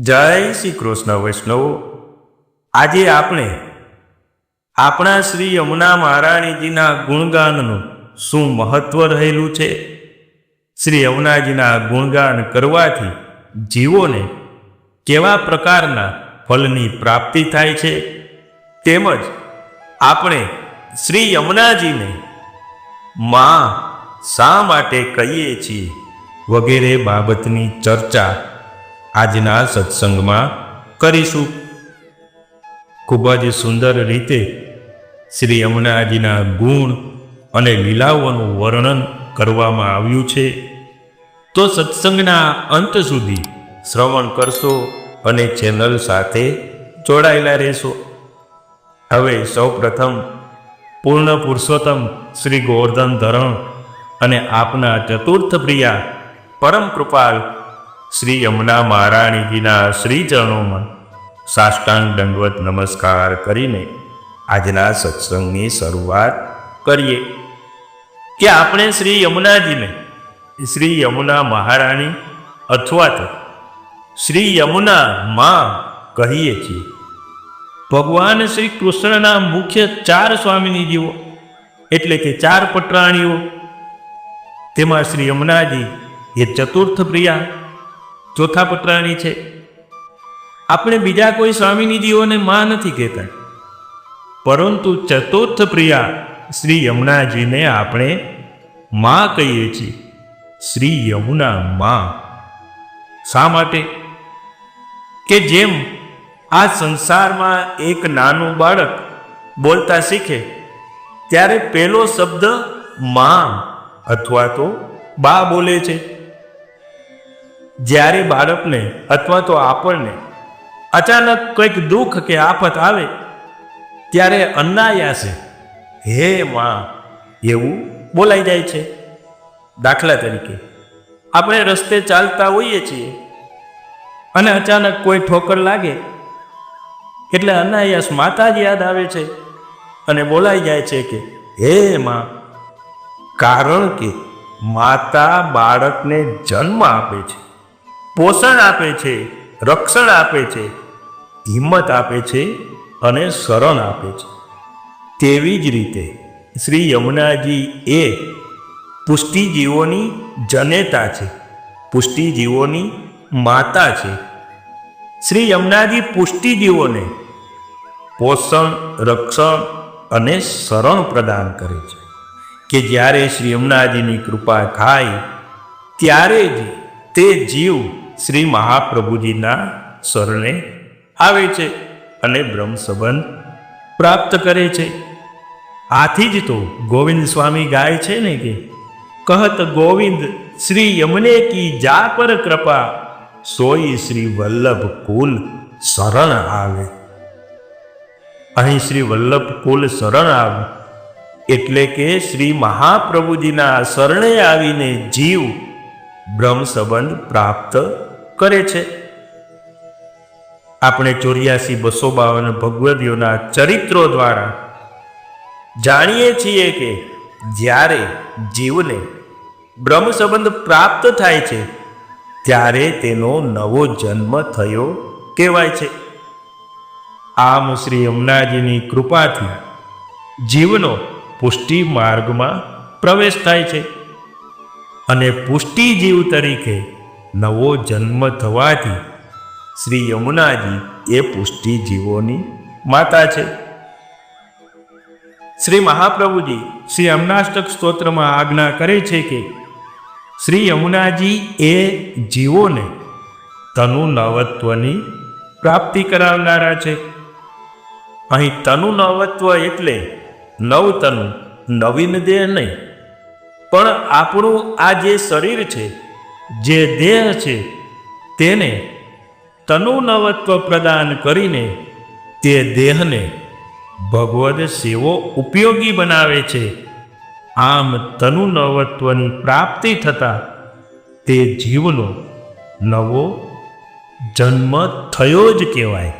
જય શ્રી કૃષ્ણ વૈષ્ણવો. આજે આપણે આપણા શ્રી યમુના મહારાણીજીના ગુણગાનનું શું મહત્વ રહેલું છે? શ્રી યમુનાજીના ગુણગાન કરવાથી જીવોને કેવા પ્રકારના ફલની પ્રાપ્તિ થાય છે? તેમજ આપણે શ્રી યમુનાજીને માં શા માટે કહીએ છીએ? વગેરે બાબતની ચર્ચા આજના સત્સંગમાં કરીશું. ખૂબ જ સુંદર રીતે શ્રી યમુનાજીના ગુણ અને લીલાઓનું વર્ણન કરવામાં આવ્યું છે. તો સત્સંગના અંત સુધી શ્રવણ કરશો અને ચેનલ સાથે જોડાયેલા રહેશો. હવે સૌપ્રથમ પૂર્ણ પુરુષોત્તમ શ્રી ગોવર્ધન ધરણ અને આપના ચતુર્થ પ્રિયા પરમ કૃપાલ શ્રી યમુના મહારાણીજીના શ્રીચરણોમાં સાષ્ટાંગ દંડવત નમસ્કાર કરીને આજના સત્સંગની શરૂઆત કરીએ. કે આપણે શ્રી યમુનાજીને શ્રી યમુના મહારાણી અથવા તો શ્રી યમુના માં કહીએ છીએ. ભગવાન શ્રી કૃષ્ણના મુખ્ય ચાર સ્વામિનીજીઓ એટલે કે ચાર પટરાણીઓ, તેમાં શ્રી યમુનાજી એ ચતુર્થ પ્રિયા ચોથા પટરાણી છે. આપણે બીજા કોઈ સ્વામીનિધિઓને માં નથી કહેતા. પરંતુ ચતુર્થ પ્રિયા શ્રી યમુનાજીને આપણે માં કહીએ છીએ. શ્રી યમુના માં. શા માટે? કે જેમ આ સંસારમાં એક નાનું બાળક બોલતા શીખે, ત્યારે પહેલો શબ્દમાં અથવા તો બા બોલે છે. જ્યારે બાળકને અથવા તો આપણને અચાનક કંઈક દુઃખ કે આફત આવે, ત્યારે અનાયાસે હે માં, એવું બોલાઈ જાય છે. દાખલા તરીકે, આપણે રસ્તે ચાલતા હોઈએ છીએ અને અચાનક કોઈ ઠોકર લાગે, એટલે અનાયાસ માતા જ યાદ આવે છે અને બોલાઈ જાય છે કે, હે માં, કારણ કે માતા બાળકને જન્મ આપે છે. પોષણ આપે છે, રક્ષણ આપે છે, હિંમત આપે છે અને શરણ આપે છે. તેવી જ રીતે શ્રી યમુનાજી એ પુષ્ટિજીવોની જનેતા છે, પુષ્ટિજીવોની માતા છે. શ્રી યમુનાજી પુષ્ટિજીવોને પોષણ, રક્ષણ અને શરણ પ્રદાન કરે છે કે જ્યારે શ્રી યમુનાજીની કૃપા થાય, ત્યારે જ તે જીવ શ્રી મહાપ્રભુજીના શરણે આવે છે અને બ્રહ્મ સંબંધ પ્રાપ્ત કરે છે. આથી જ તો ગોવિંદ સ્વામી ગાય છે ને કે, કહત ગોવિંદ, શ્રી યમને કી જા પર કૃપા, સોઈ શ્રી વલ્લભ કુલ શરણ આવે. અહીં શ્રી વલ્લભ કુલ શરણ આવે, એટલે કે શ્રી મહાપ્રભુજીના શરણે આવીને જીવ બ્રહ્મ સંબંધ પ્રાપ્ત કરે છે? આપણે ચોર્યાસી બસો બાવન ભગવદીઓના ચરિત્રો દ્વારા જાણીએ છીએ કે જ્યારે જીવને બ્રહ્મ સંબંધ પ્રાપ્ત થાય છે, ત્યારે તેનો નવો જન્મ થયો કહેવાય છે. આમ શ્રી અમનાજીની કૃપાથી જીવનો પુષ્ટિ માર્ગમાં પ્રવેશ થાય છે. અને પુષ્ટિ જીવ તરીકે નવો જન્મ થવાથી શ્રી યમુનાજી એ પુષ્ટિ જીવોની માતા છે. શ્રી મહાપ્રભુજી શ્રી અમનાષ્ટક સ્તોત્રમાં આજ્ઞા કરે છે કે શ્રી યમુનાજી એ જીવોને તનુ નવત્વની પ્રાપ્તિ કરાવનારા છે. અહીં તનુ નવત્વ એટલે નવતનુ નવીન દેહ નહીં, પણ આપણું આ જે શરીર છે જે દેહ છે, તેને તનુ નવત્વ પ્રદાન કરીને તે દેહને ભગવદ સેવો ઉપયોગી બનાવે છે. આમ તનુ નવત્વની પ્રાપ્તિ થતાં તે જીવનો નવો જન્મ થયો જ કહેવાય.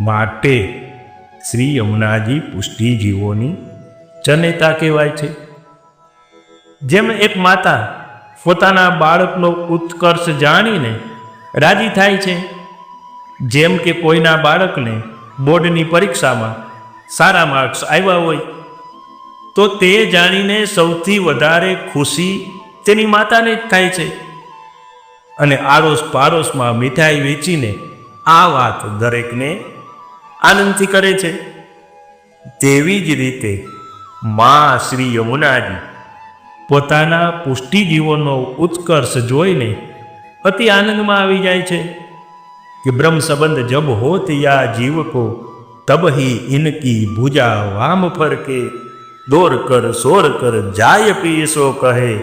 માટે શ્રી યમુનાજી પુષ્ટિજીવોની જનેતા કહેવાય છે. જેમ એક માતા પોતાના બાળકનો ઉત્કર્ષ જાણીને રાજી થાય છે. જેમ કે કોઈના બાળકને બોર્ડની પરીક્ષામાં સારા માર્ક્સ આવ્યા હોય, તો તે જાણીને સૌથી વધારે ખુશી તેની માતાને જ થાય છે. અને આડોશ પાડોશમાં મીઠાઈ વેચીને આ વાત દરેકને આનંદથી કરે છે. તેવી જ રીતે મા શ્રી યમુનાજી પોતાના પુષ્ટિજીવોનો ઉત્કર્ષ જોઈને અતિ આનંદમાં આવી જાય છે કે બ્રહ્મ સંબંધ જબ હોત યા જીવકો તબહી ઇનકી ભુજા વામ ફરકે. દોર કર, સોર કર, જાય પીસો કહે.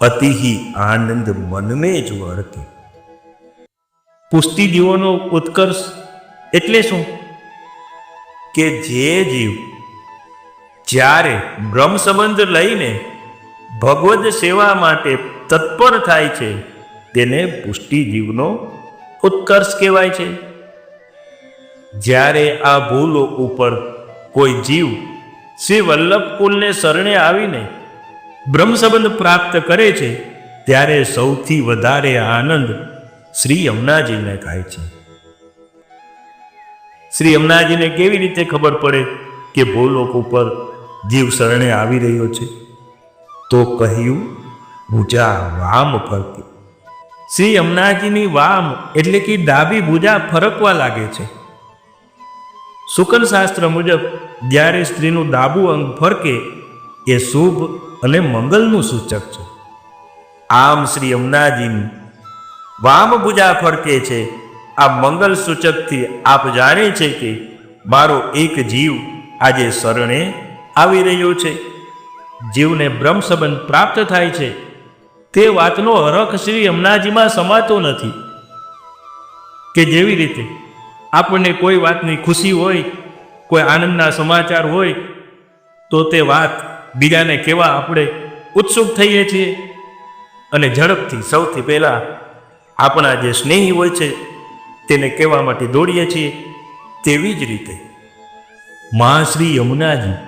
અતિહી આનંદ મનને જ વર્તે પુષ્ટિજીવોનો ઉત્કર્ષ એટલે શું? કે જે જીવ જ્યારે બ્રહ્મ સંબંધ લઈને ભગવદ સેવા માટે તત્પર થાય છે, તેને પુષ્ટિજીવનો ઉત્કર્ષ કહેવાય છે. જ્યારે આ ભૂલોક ઉપર કોઈ જીવ શ્રી વલ્લભ કુલને શરણે આવીને બ્રહ્મસંબંધ પ્રાપ્ત કરે છે, ત્યારે સૌથી વધારે આનંદ શ્રી યમુનાજીને થાય છે. શ્રી યમુનાજીને કેવી રીતે ખબર પડે કે ભૂલોક ઉપર જીવ શરણે આવી રહ્યો છે? તો કહ્યું, ભૂજા વામ ફરતી શ્રી યમુનાજીની વામ એટલે કે ડાબી ભુજા ફરકવા લાગે છે. શુકલ શાસ્ત્ર મુજબ, જ્યારે સ્ત્રીનું ડાબુ અંગ ફરકે, એ શુભ અને મંગલનું સૂચક છે. આમ શ્રી યમુનાજીની વામ ભુજા ફરકે છે. આ મંગલ સૂચકથી આપ જાણે છે કે મારો એક જીવ આજે શરણે આવી રહ્યો છે. જીવને બ્રહ્મ સંબંધ પ્રાપ્ત થાય છે. તે વાતનો હરખ શ્રી યમુનાજીમાં સમાતો નથી. કે જેવી રીતે આપણને કોઈ વાતની ખુશી હોય, કોઈ આનંદના સમાચાર હોય, તો તે વાત બીજાને કેવા આપણે ઉત્સુક થઈએ છીએ? અને ઝડપથી સૌથી પહેલાં આપણા જે સ્નેહી હોય છે, તેને કહેવા માટે દોડીએ છીએ તેવી જ રીતે. મા શ્રી યમુનાજી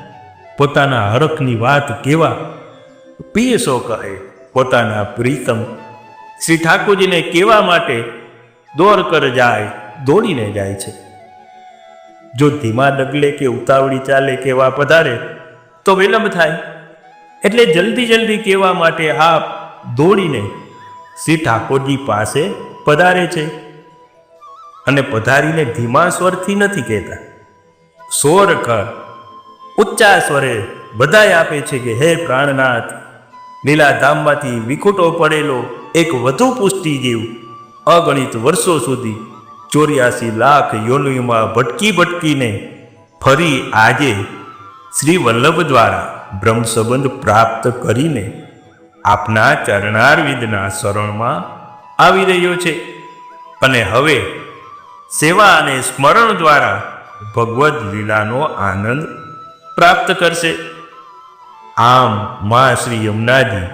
પોતાના હરખની વાત કેવા? પીએસો કહે પોતાના પ્રીતમ? શ્રી ઠાકોરજીને કહેવા માટે દોર કર જાય, દોડીને જાય છે. જો ધીમા ડગલે કે ઉતાવળી ચાલે કેવા પધારે, તો વિલંબ થાય. એટલે જલ્દી જલ્દી કહેવા માટે આ દોડીને શ્રી ઠાકોરજી પાસે પધારે છે. અને પધારીને ધીમા સ્વરથી નથી કહેતા. સ્વર કર. ઉચ્ચા સ્વરે બધાય આપે છે કે હે પ્રાણનાથ, લીલાધામમાંથી વિખૂટો પડેલો એક વધુ પુષ્ટિ જીવ અગણિત વર્ષો સુધી ચોર્યાસી લાખ યોનિમાં ભટકી ભટકીને ફરી આજે શ્રી વલ્લભ દ્વારા બ્રહ્મ સંબંધ પ્રાપ્ત કરીને આપના ચરણારવિદના શરણમાં આવી રહ્યો છે. અને હવે સેવા અને સ્મરણ દ્વારા ભગવદ્ લીલાનો આનંદ પ્રાપ્ત કરશે. આમ મા શ્રી યમુનાજી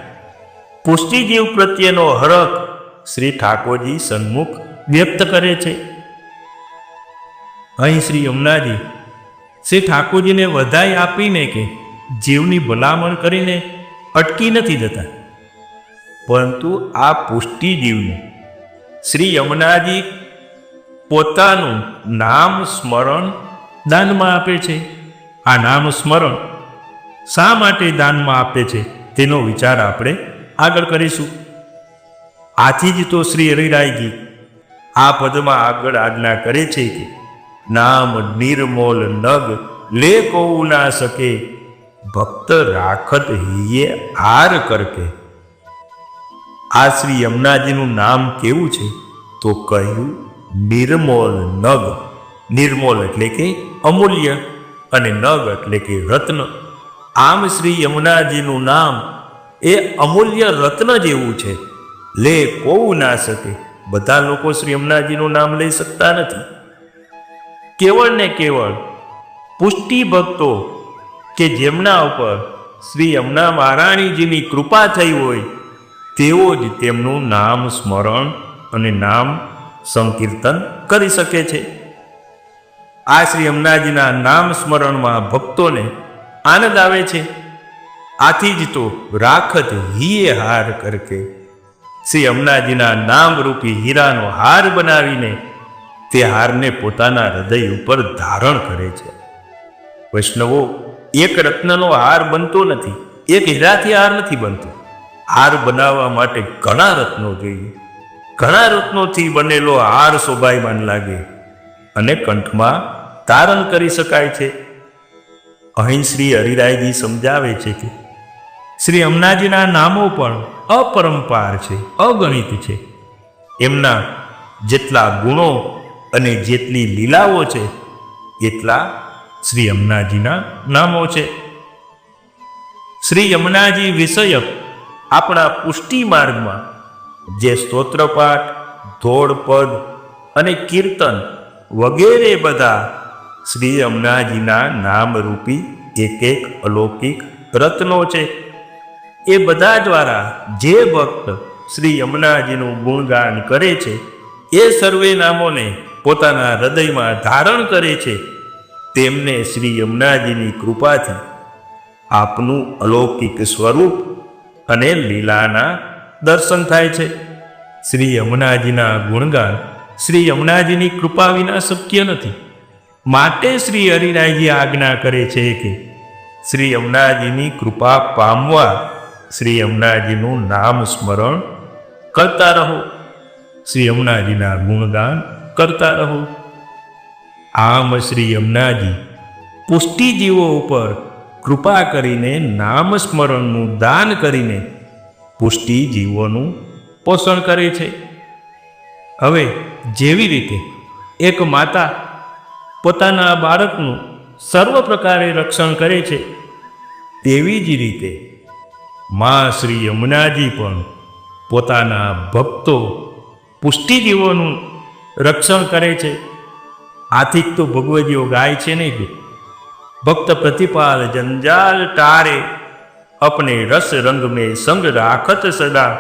પુષ્ટિજીવ પ્રત્યેનો હરખ શ્રી ઠાકોરજી સન્મુખ વ્યક્ત કરે છે. અહીં શ્રી યમુનાજી શ્રી ઠાકોરજીને વધાઈ આપીને કે જીવની ભલામણ કરીને અટકી નથી જતા. પરંતુ આ પુષ્ટિજીવને શ્રી યમુનાજી પોતાનું નામ સ્મરણ દાનમાં આપે છે. આ નામ સ્મરણ શા માટે દાનમાં આપે છે તેનો વિચાર આપણે આગળ કરીશું. આથી જ તો શ્રી હરિરાયજી આ પદમાં આગળ આજ્ઞા કરે છે કે નામ નિર્મોલ નગ લે કોવું ના શકે, ભક્ત રાખત હિયે હાર કરકે. આ શ્રી યમુનાજીનું નામ કેવું છે? તો કહ્યું, નિર્મોલ નગ. નિર્મોલ એટલે કે અમૂલ્ય. અને નગ એટલે કે રત્ન. આમ શ્રી યમુનાજીનું નામ એ અમૂલ્ય રત્ન જેવું છે. લે કોવું ના શકે બધા લોકો શ્રી યમુનાજીનું નામ લઈ શકતા નથી. કેવળ ને કેવળ પુષ્ટિ ભક્તો કે જેમના ઉપર શ્રી યમુના મહારાણીજીની કૃપા થઈ હોય, તેઓ જ તેમનું નામ સ્મરણ અને નામ સંકીર્તન કરી શકે છે. આ શ્રી અમનાજીના નામ સ્મરણમાં ભક્તોને આનંદ આવે છે. આથી જ તો રાખત હીએ હાર કરકે. શ્રી યમુનાજીના નામરૂપી હીરાનો હાર બનાવીને તે હારને પોતાના હૃદય ઉપર ધારણ કરે છે. વૈષ્ણવો, એક રત્નનો હાર બનતો નથી, એક હીરાથી હાર નથી બનતો. હાર બનાવવા માટે ઘણા રત્નો જોઈએ. ઘણા રત્નોથી બનેલો હાર શોભાયમાન લાગે. અને કંઠમાં ધારણ કરી શકાય છે. અહીં શ્રી હરિરાયજી સમજાવે છે કે શ્રી અમનાજીના નામો પણ અપરંપાર છે, અગણિત છે. એમના જેટલા ગુણો અને જેટલી લીલાઓ છે, એટલા શ્રી અમનાજીના નામો છે. શ્રી યમુનાજી વિષયક આપણા પુષ્ટિ માર્ગમાં જે સ્તોત્રપાઠ, ધોળપદ અને કીર્તન વગેરે બધા શ્રી યમુનાજીના નામરૂપી એક એક અલૌકિક રત્નો છે. એ બધા દ્વારા જે ભક્ત શ્રી યમુનાજીનું ગુણગાન કરે છે, એ સર્વે નામોને પોતાના હૃદયમાં ધારણ કરે છે. તેમને શ્રી યમુનાજીની કૃપાથી આપનું અલૌકિક સ્વરૂપ અને લીલાના દર્શન થાય છે. શ્રી યમુનાજીના ગુણગાન શ્રી યમુનાજીની કૃપા વિના શક્ય નથી. માટે શ્રી હરિરાયજી આજ્ઞા કરે છે કે શ્રી યમુનાજીની કૃપા પામવા શ્રી યમુનાજીનું નામ સ્મરણ કરતા રહો. શ્રી યમુનાજીના ગુણગાન કરતા રહો. આમ શ્રી યમુનાજી પુષ્ટિજીવો ઉપર કૃપા કરીને નામ સ્મરણનું દાન કરીને પુષ્ટિ જીવોનું પોષણ કરે છે. હવે જેવી રીતે એક માતા પોતાના બાળકનું સર્વ પ્રકારે રક્ષણ કરે છે. તેવી જ રીતે મા શ્રી યમુનાજી પણ પોતાના ભક્તો, પુષ્ટિજીવોનું રક્ષણ કરે છે. આથી તો ભગવદીઓ ગાય છે નહીં કે ભક્ત પ્રતિપાલ જંજાલ તારે અપને રસ રંગ મેં સંગ રાખત સદા.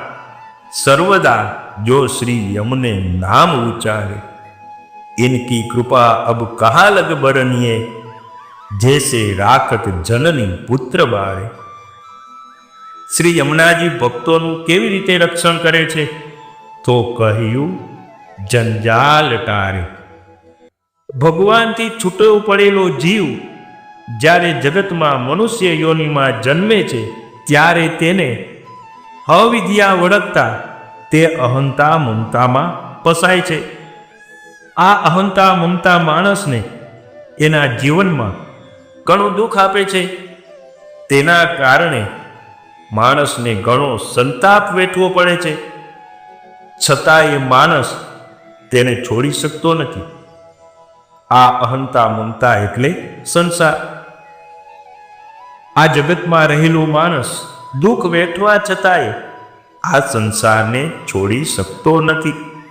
સર્વદા જો શ્રી યમને નામ ઉચ્ચારે. इनकी कृपा अब कहाँ लग बरनिए जैसे राखत जननी પુત્ર બાળે શ્રી યમુનાજી ભક્તોનું કેવી રીતે રક્ષણ કરે છે તો કહ્યું જંજાલ ટારે ભગવાનથી છૂટો પડેલો જીવ જ્યારે જગતમાં મનુષ્ય યોનિમાં જન્મે છે ત્યારે તેને અવિદ્યા વળગતા તે અહંતા મમતામાં પસાય છે આ અહંતા મમતા માણસને એના જીવનમાં ઘણું દુઃખ આપે છે. તેના કારણે માણસને ઘણો સંતાપ વેઠવો પડે છે. છતાં એ માણસ તેને છોડી શકતો નથી. આ અહંતા મમતા એટલે સંસાર. આ જગતમાં રહેલું માણસ દુઃખ વેઠવા છતાંય આ સંસારને છોડી શકતો નથી.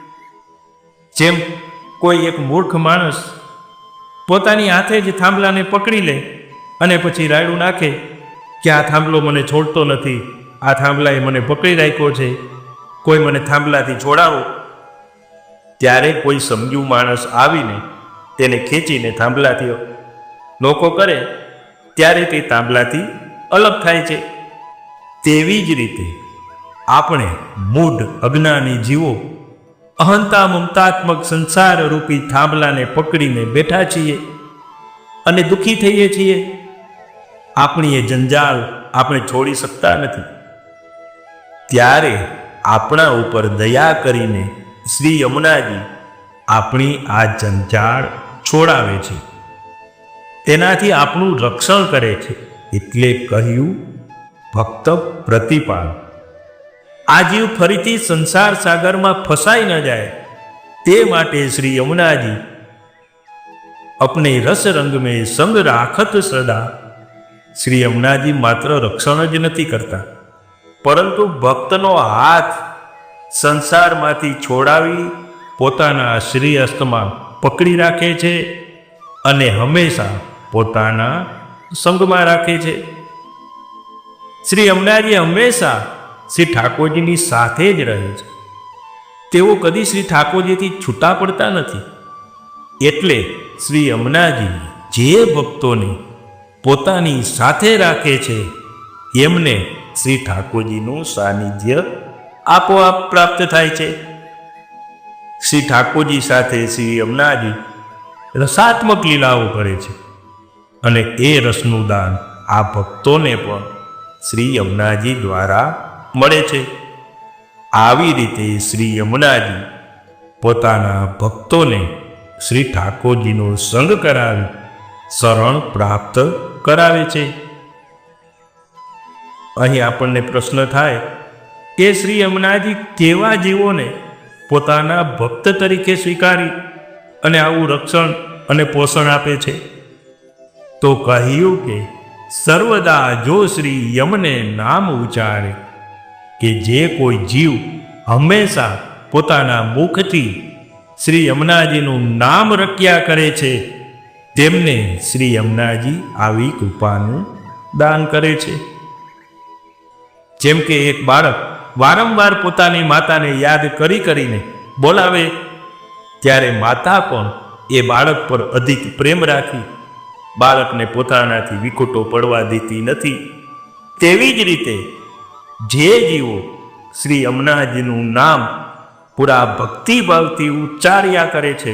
જેમ કોઈ એક મૂર્ખ માણસ પોતાની હાથે જ થાંભલાને પકડી લે અને પછી રાયડું નાખે કે આ થાંભલો મને છોડતો નથી, આ થાંભલાએ મને પકડી રાખ્યો છે, કોઈ મને થાંભલાથી છોડાવો. ત્યારે કોઈ સમજુ માણસ આવીને તેને ખેંચીને થાંભલાથી લોકો કરે, ત્યારે તે થાંભલાથી અલગ થાય છે. તેવી જ રીતે આપણે મૂઢ અજ્ઞાની જીવો અહંતા મમતાત્મક સંસાર રૂપી થાંભલાને પકડીને બેઠા છીએ અને દુઃખી થઈએ છીએ. આપણી એ જંજાલ આપણે છોડી શકતા નથી. ત્યારે આપણા ઉપર દયા કરીને શ્રી યમુનાજી આપણી આ જંજાળ છોડાવે છે. તેનાથી આપણું રક્ષણ કરે છે. એટલે કહ્યું, ભક્ત પ્રતિપાલ. આ જીવ ફરીથી સંસાર સાગરમાં ફસાઈ ન જાય. તે માટે શ્રી યમુનાજી અપને રસ રંગ મેં સંગ રાખત સદા. શ્રી યમુનાજી માત્ર રક્ષણ જ નથી કરતા, પરંતુ ભક્તનો હાથ સંસારમાંથી છોડાવી પોતાના શ્રી અસ્તમાં પકડી રાખે છે અને હંમેશા પોતાના સંગમાં રાખે છે. શ્રી યમુનાજી હંમેશા શ્રી ઠાકોરજીની સાથે જ રહે છે. તેઓ કદી શ્રી ઠાકોરજીથી છૂટા પડતા નથી. એટલે શ્રી અમનાજી જે ભક્તોને પોતાની સાથે રાખે છે, એમને શ્રી ઠાકોરજીનું સાનિધ્ય આપોઆપ પ્રાપ્ત થાય છે. શ્રી ઠાકોરજી સાથે શ્રી અમનાજી રસાત્મક લીલાઓ કરે છે અને એ રસનું દાન આ ભક્તોને પણ શ્રી યમુનાજી દ્વારા મળે છે. આવી રીતે શ્રી યમુનાજી પોતાના ભક્તોને શ્રી ઠાકોરજીનો સંગ કરાવી શરણ પ્રાપ્ત કરાવે છે. અહીં આપણને પ્રશ્ન થાય કે શ્રી યમુનાજી કેવા જીવોને પોતાના ભક્ત તરીકે સ્વીકારી અને આવું રક્ષણ અને પોષણ આપે છે? તો કહ્યું કે, સર્વદા જો શ્રી યમને નામ ઉચ્ચારે કે જે કોઈ જીવ હંમેશા પોતાના મુખથી શ્રી યમુનાજીનું નામ રખ્યા કરે છે, તેમને શ્રી યમુનાજી આવી કૃપાનું દાન કરે છે. જેમ કે એક બાળક વારંવાર પોતાની માતાને યાદ કરી કરીને બોલાવે, ત્યારે માતા પણ એ બાળક પર અધિક પ્રેમ રાખી બાળકને પોતાનાથી વિખોટો પડવા દેતી નથી. તેવી જ રીતે જે જીવો શ્રી અમનાજીનું નામ પૂરા ભક્તિભાવથી ઉચ્ચાર્યા કરે છે,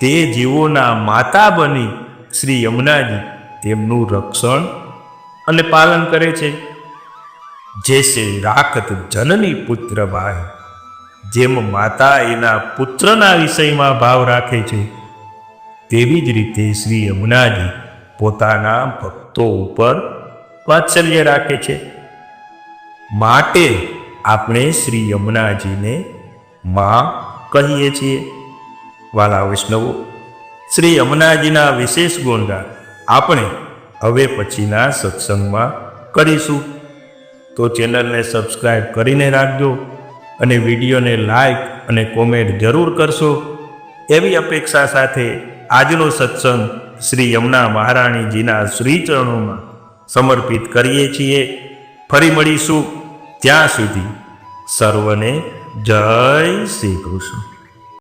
તે જીવોના માતા બની શ્રી યમુનાજી તેમનું રક્ષણ અને પાલન કરે છે. જે જેસે રાખત જનની પુત્ર ભાઈ, જેમ માતા એના પુત્રના વિષયમાં ભાવ રાખે છે, તેવી જ રીતે શ્રી યમુનાજી પોતાના ભક્તો ઉપર વાત્સલ્ય રાખે છે. માટે આપણે શ્રી યમુનાજીને માં કહીએ છીએ. વાલા વૈષ્ણવો, શ્રી યમુનાજીના વિશેષ ગુણગાન આપણે હવે પછીના સત્સંગમાં કરીશું. તો ચેનલને સબસ્ક્રાઈબ કરીને રાખજો અને વિડીયોને લાઈક અને કોમેન્ટ જરૂર કરશો. એવી અપેક્ષા સાથે આજનો સત્સંગ શ્રી યમુના મહારાણીજીના શ્રીચરણોમાં સમર્પિત કરીએ છીએ. ફરી મળીશું. ત્યાં સુધી સર્વને જય શ્રી કૃષ્ણ.